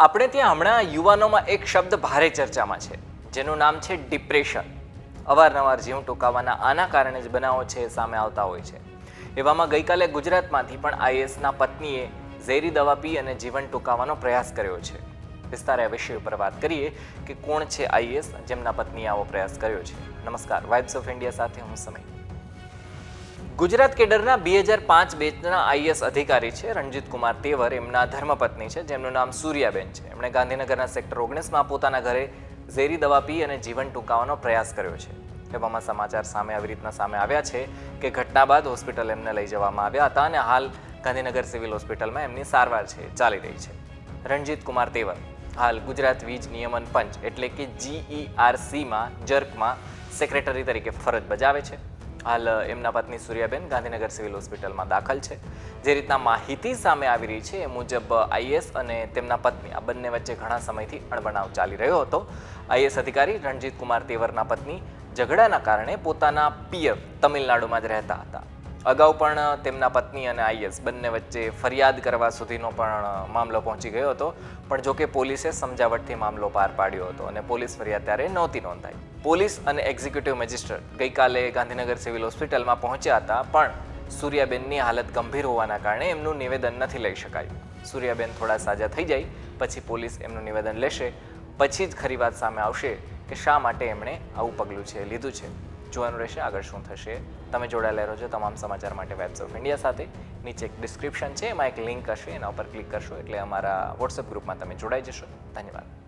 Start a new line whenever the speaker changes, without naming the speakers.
આપણે ત્યાં હમણાં યુવાનોમાં એક શબ્દ ભારે ચર્ચામાં છે, જેનું નામ છે ડિપ્રેશન. અવારનવાર જીવ ટૂંકાવાના આના કારણે જ બનાવો છે, સામે આવતા હોય છે. એવામાં ગઈકાલે ગુજરાતમાંથી પણ આઈએસના પત્નીએ ઝેરી દવા પી અને જીવન ટૂંકાવાનો પ્રયાસ કર્યો છે. વિસ્તારે આ વિષય ઉપર વાત કરીએ કે કોણ છે આઈએસ, જેમના પત્નીએ આવો પ્રયાસ કર્યો છે. નમસ્કાર વાઇબ્સ ઓફ ઇન્ડિયા સાથે હું સમય ગુજરાત કેડરના બે હજાર પાંચ બેચના આઈએસ અધિકારી છે રણજીત કુમાર તેવર, એમના ધર્મપત્ની છે, જેમનું નામ સૂર્યાબેન છે. એમણે ગાંધીનગરના સેક્ટર ઓગણીસમાં પોતાના ઘરે ઝેરી દવા પી અને જીવન ટૂંકાવવાનો પ્રયાસ કર્યો છે. એવામાં સમાચાર સામે આવી રીતના સામે આવ્યા છે કે ઘટના બાદ હોસ્પિટલ એમને લઈ જવામાં આવ્યા હતા અને હાલ ગાંધીનગર સિવિલ હોસ્પિટલમાં એમની સારવાર છે, ચાલી રહી છે. રણજીત કુમાર તેવર, હાલ ગુજરાત વીજ નિયમન પંચ એટલે કે જીઈઆરસીમાં જર્કમાં સેક્રેટરી તરીકે ફરજ બજાવે છે. હાલ એમના પત્ની સૂર્યાબેન ગાંધીનગર સિવિલ હોસ્પિટલમાં દાખલ છે. જે રીતના માહિતી સામે આવી રહી છે, એ મુજબ આઈએસ અને તેમના પત્ની, આ બંને વચ્ચે ઘણા સમયથી અણબનાવ ચાલી રહ્યો હતો. આઈએસ અધિકારી રણજીત કુમાર તેવરના પત્ની ઝઘડાના કારણે પોતાના પિયર તમિલનાડુમાં જ રહેતા હતા. અગાઉ પણ તેમના પત્ની અને આઈએસ બંને વચ્ચે ફરિયાદ કરવા સુધીનો પણ મામલો પહોંચી ગયો હતો. પણ જોકે પોલીસે સમજાવટથી મામલો પાર પાડ્યો હતો અને પોલીસ ફરિયાદ ત્યારે નહોતી નોંધાઈ. પોલીસ અને એક્ઝિક્યુટિવ મેજિસ્ટ્રેટ ગઈકાલે ગાંધીનગર સિવિલ હોસ્પિટલમાં પહોંચ્યા હતા, પણ સૂર્યાબેનની હાલત ગંભીર હોવાના કારણે એમનું નિવેદન નથી લઈ શકાયું. સૂર્યાબેન થોડા સાજા થઈ જાય, પછી પોલીસ એમનું નિવેદન લેશે, પછી જ ખરી વાત સામે આવશે કે શા માટે એમણે આવું પગલું છે, લીધું છે. જોવાનું રહેશે, આગળ શું થશે, તમે જોડાયેલા રહેજો તમામ સમાચાર માટે વેબ્સ ઓફ ઇન્ડિયા સાથે. નીચે એક ડિસ્ક્રિપ્શન છે, એમાં એક લિંક હશે, એના ઉપર ક્લિક કરશો એટલે અમારા વોટ્સએપ ગ્રુપમાં તમે જોડાઈ જશો. ધન્યવાદ.